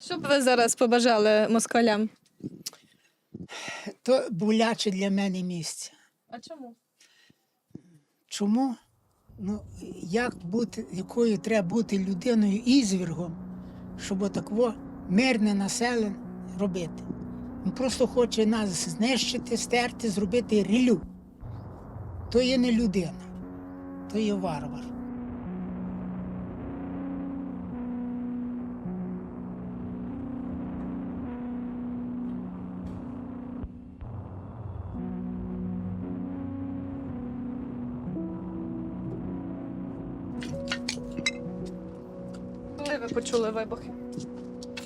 Що б ви зараз побажали москалям? То боляче для мене місце. А чому? Чому? Ну, як бути, якою треба бути людиною ізвіргом, щоб отакво мирне населення робити. Він просто хоче нас знищити, стерти, зробити рілю. То є не людина, то є варвар. Коли ви почули вибухи?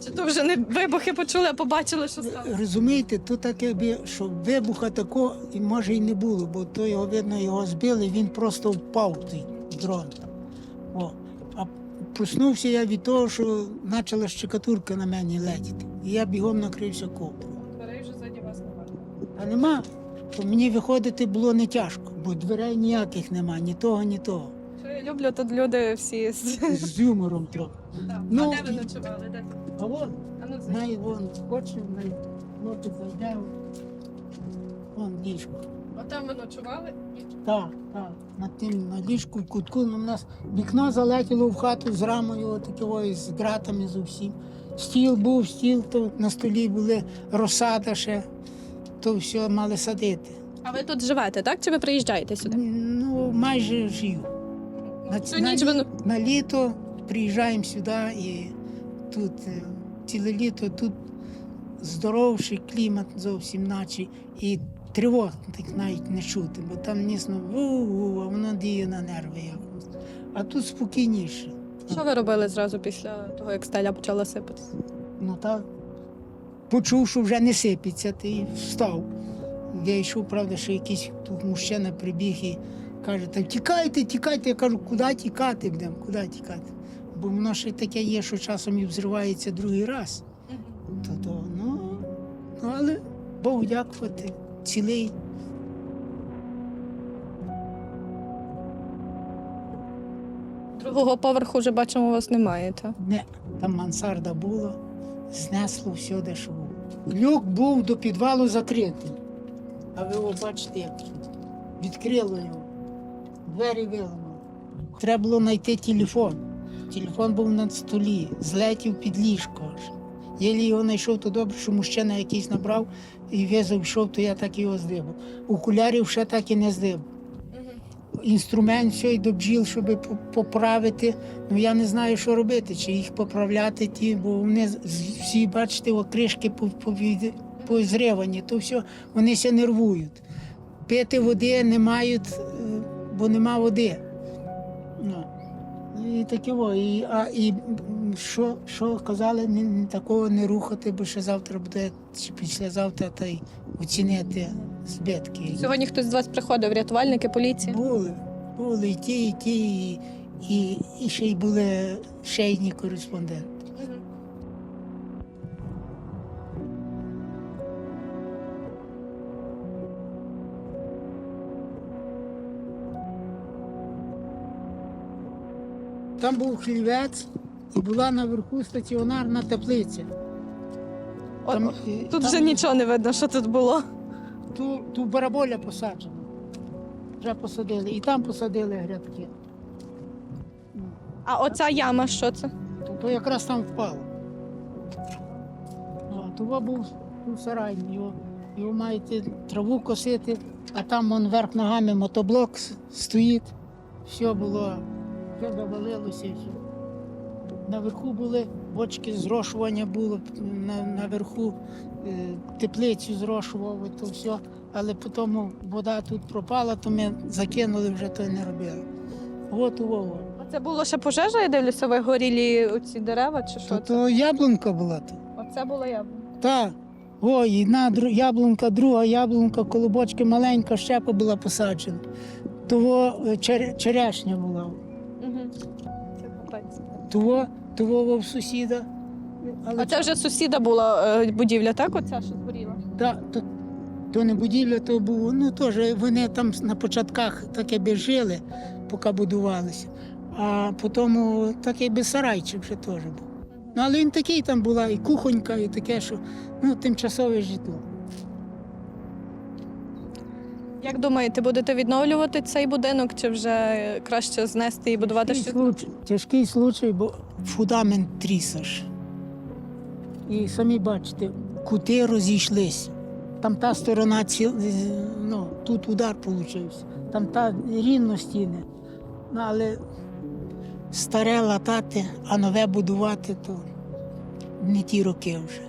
Чи то вже не вибухи почули, а побачили, що стало? Розумієте, тут таке, бі- що вибуха такого і може і не було, бо то його видно, його збили, він просто впав той дрон. О. А проснувся я від того, що почала щекатурка на мені летіти. І я бігом накрився ковдрою. Дверей вже ззаді вас немає. А нема, то мені виходити було не тяжко, бо дверей ніяких нема, ні того, ні того. Що я люблю, тут люди всі з З юмором трохи. Так. Ну, а де ви ночували? Де? А вон, А ну, най вон хоче, най хлопець зайде. Вон ліжко. А там ви ночували? Так, так. На тим на ліжку в кутку ну, у нас вікно залетіло в хату з рамою, отакою, з ґратами з усім. Стіл був, стіл, то на столі були розсада ще, то все мали садити. А ви тут живете, так? Чи ви приїжджаєте сюди? Ну, майже жив. На, Всю на, ніч ви... на літо приїжджаємо сюди і тут е, ціле літо тут здоровший клімат зовсім наче і тривог так навіть не чути, бо там нісно ву-ву, а воно діє на нерви якось. А тут спокійніше. Що ви робили зразу після того, як стеля почала сипатися? Ну так. Почув, що вже не сипеться, ти встав. Я йшов, правда, що якийсь тут мужчина прибіг і каже, так тікайте, тікайте. Я кажу, куди тікати будемо, куди тікати? Бо воно ще таке є, що часом і взривається другий раз. То, то, ну, ну, але Богу дякувати, цілий. Другого поверху вже бачимо, у вас немає, так? Не, там мансарда була, знесло все, де що. Люк був до підвалу закритий. А ви його бачите, як. Відкрило його. Двері виламали. Треба було знайти телефон. Телефон був на столі, злетів під ліжко. Єлі його знайшов, то добре, що мужчина якийсь набрав і в'язав йшов, то я так його здибав. Окулярів ще так і не здибав. Інструмент все й до бджіл, щоб поправити. Ну я не знаю, що робити, чи їх поправляти ті, бо вони всі, бачите, окришки повід- позривані, то все, вони ся нервують. Пити води не мають, бо нема води. Ну. І таке, во, і, а, і що, що казали, не такого не рухати, бо ще завтра буде, чи післязавтра та й оцінити збитки. Сьогодні хтось з вас приходив, рятувальники, поліція. Були, були і ті, і ті, і, і, і ще й були шейні кореспонденти. Там був хлівець і була наверху стаціонарна теплиця. От, Там, е, Тут там вже нічого не видно, що тут було. Ту, ту бараболя посаджено. Вже посадили. І там посадили грядки. А оця яма, що це? То, то якраз там впало. Ну, а того був, був сарай, його, його маєте траву косити, а там вон верх ногами мотоблок с- стоїть. Все було, все завалилося. Наверху були бочки зрошування було, наверху е, теплицю зрошував, то все. Але потім вода тут пропала, то ми закинули, вже то не робили. От. А це було ще пожежа, я дивлюся, ви горілі оці дерева чи що То, то яблунка була тут. Оце була яма. Так. Ой, одна яблунка, друга яблунка, колобочки маленька, щепа була посаджена. Того чер- черешня була. Капець. Того, того в сусіда. Але А це вже сусіда була е, будівля, так? Оця що згоріла? та, то, то не будівля, то було. Ну теж вони там на початках таке би жили, поки будувалися. А потім такий би сарайчик вже теж був. Ну, але він такий там була, і кухонька, і таке, що ну, тимчасове житло. Як думаєте, будете відновлювати цей будинок, чи вже краще знести і будувати Тяжкий щось? случай, тяжкий случай, бо фундамент трісаш. І самі бачите, кути розійшлись. Там та сторона ціл, ну, тут удар получився, там та рівно стіни. Ну, але старе латати, а нове будувати, то не ті роки вже.